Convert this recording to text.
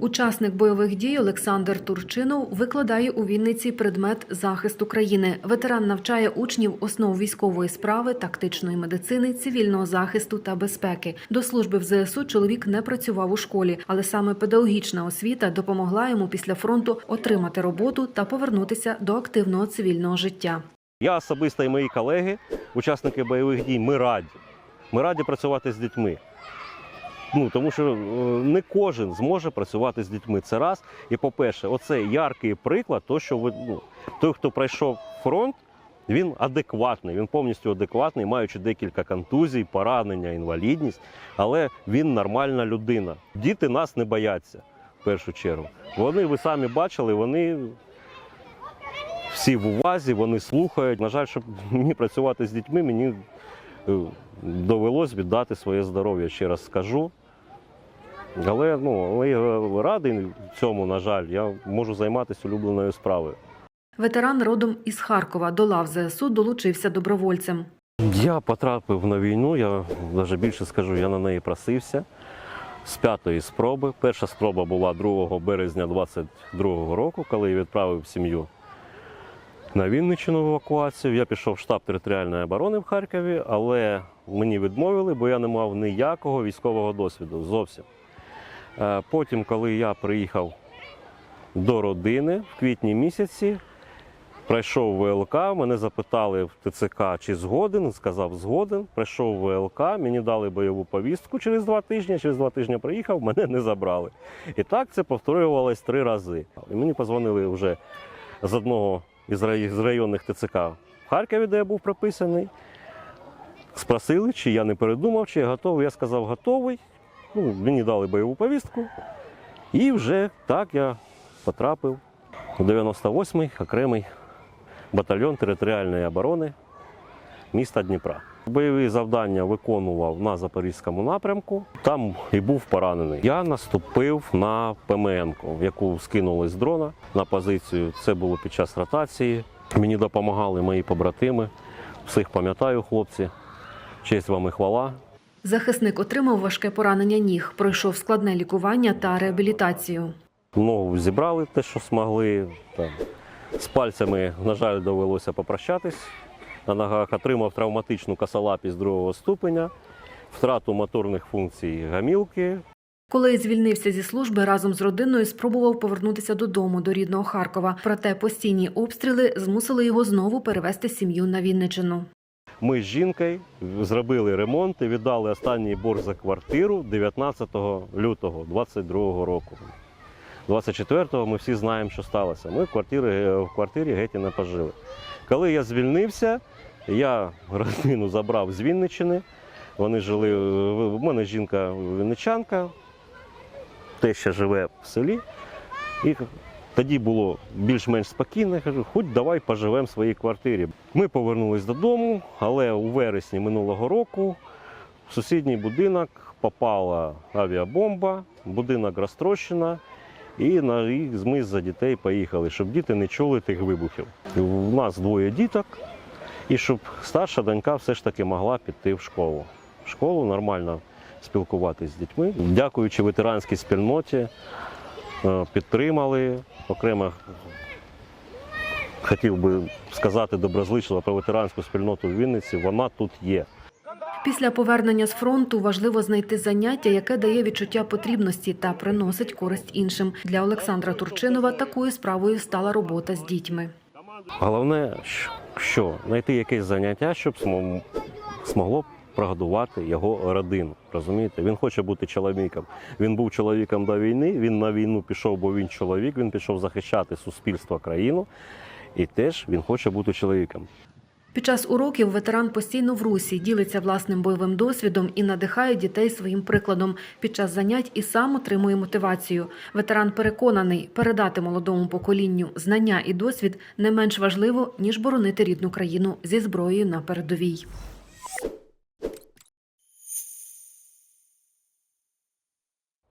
Учасник бойових дій Олександр Турчинов викладає у Вінниці предмет захисту країни. Ветеран навчає учнів основ військової справи, тактичної медицини, цивільного захисту та безпеки. До служби в ЗСУ чоловік не працював у школі, але саме педагогічна освіта допомогла йому після фронту отримати роботу та повернутися до активного цивільного життя. Я особисто і мої колеги, учасники бойових дій, ми раді. Ми раді працювати з дітьми. Ну, тому що е, не кожен зможе працювати з дітьми. Це раз. І по-перше, оце яркий приклад, то, що ви, ну, той, хто пройшов фронт, він адекватний, він повністю адекватний, маючи декілька контузій, поранення, інвалідність, але він нормальна людина. Діти нас не бояться в першу чергу. Вони, ви самі бачили, вони всі в увазі, вони слухають. На жаль, щоб мені працювати з дітьми, мені е, довелось віддати своє здоров'я, ще раз скажу. Але ну, але я радий цьому, на жаль, я можу займатися улюбленою справою. Ветеран родом із Харкова до лав ЗСУ долучився добровольцем. Я потрапив на війну, я навіть більше скажу, я на неї просився з п'ятої спроби. Перша спроба була 2 березня 22-го року, коли я відправив сім'ю на Вінниччину в евакуацію. Я пішов в штаб територіальної оборони в Харкові, але мені відмовили, бо я не мав ніякого військового досвіду зовсім. Е, Потім, коли я приїхав до родини в квітні місяці, Пройшов ВЛК, мене запитали в ТЦК, чи згоден. Сказав згоден. Прийшов ВЛК, мені дали бойову повістку через два тижні. Через два тижні приїхав, мене не забрали. І так це повторювалось три рази. І мені позвонили вже з одного із районних ТЦК в Харкові, де я був прописаний. Спросили, чи я не передумав, чи я готовий. Я сказав, готовий. Ну, мені дали бойову повістку. І вже так я потрапив у 98-й окремий батальйон територіальної оборони міста Дніпра. Бойові завдання виконував на Запорізькому напрямку. Там і був поранений. Я наступив на ПМН-ку, яку скинули з дрона на позицію. Це було під час ротації. Мені допомагали мої побратими. Всіх пам'ятаю, хлопці. Честь вам і хвала. Захисник отримав важке поранення ніг, пройшов складне лікування та реабілітацію. Ногу зібрали те, що змогли. Там. З пальцями, на жаль, довелося попрощатись. На ногах отримав травматичну косолапість другого ступеня, втрату моторних функцій гамілки. Коли звільнився зі служби, разом з родиною спробував повернутися додому до рідного Харкова. Проте постійні обстріли змусили його знову перевести сім'ю на Вінничину. Ми з жінкою зробили ремонт і віддали останній борг за квартиру 19 лютого 22 року. 24-го ми всі знаємо, що сталося. Ми в квартирі, в квартирі геть не пожили. Коли я звільнився, я родину забрав з Вінниччини. Вони жили. У мене жінка вінничанка, те, що живе в селі. І тоді було більш-менш спокійно. Я кажу, хоч давай поживемо в своїй квартирі. Ми повернулись додому, але у вересні минулого року в сусідній будинок попала авіабомба, будинок розтрощена. І на ми за дітей поїхали, щоб діти не чули тих вибухів. У нас двоє діток, і щоб старша донька все ж таки могла піти в школу. В школу нормально спілкуватися з дітьми. Дякуючи ветеранській спільноті, підтримали. Окремо хотів би сказати доброзичливо про ветеранську спільноту в Вінниці. Вона тут є. Після повернення з фронту важливо знайти заняття, яке дає відчуття потрібності та приносить користь іншим. Для Олександра Турчинова такою справою стала робота з дітьми. Головне, що знайти якесь заняття, щоб смо- змогло прогодувати його родину. Розумієте? Він хоче бути чоловіком. Він був чоловіком до війни. Він на війну пішов, бо він чоловік. Він пішов захищати суспільство, країну. І теж він хоче бути чоловіком. Під час уроків ветеран постійно в русі, ділиться власним бойовим досвідом і надихає дітей своїм прикладом. Під час занять і сам отримує мотивацію. Ветеран переконаний, передати молодому поколінню знання і досвід не менш важливо ніж боронити рідну країну зі зброєю на передовій.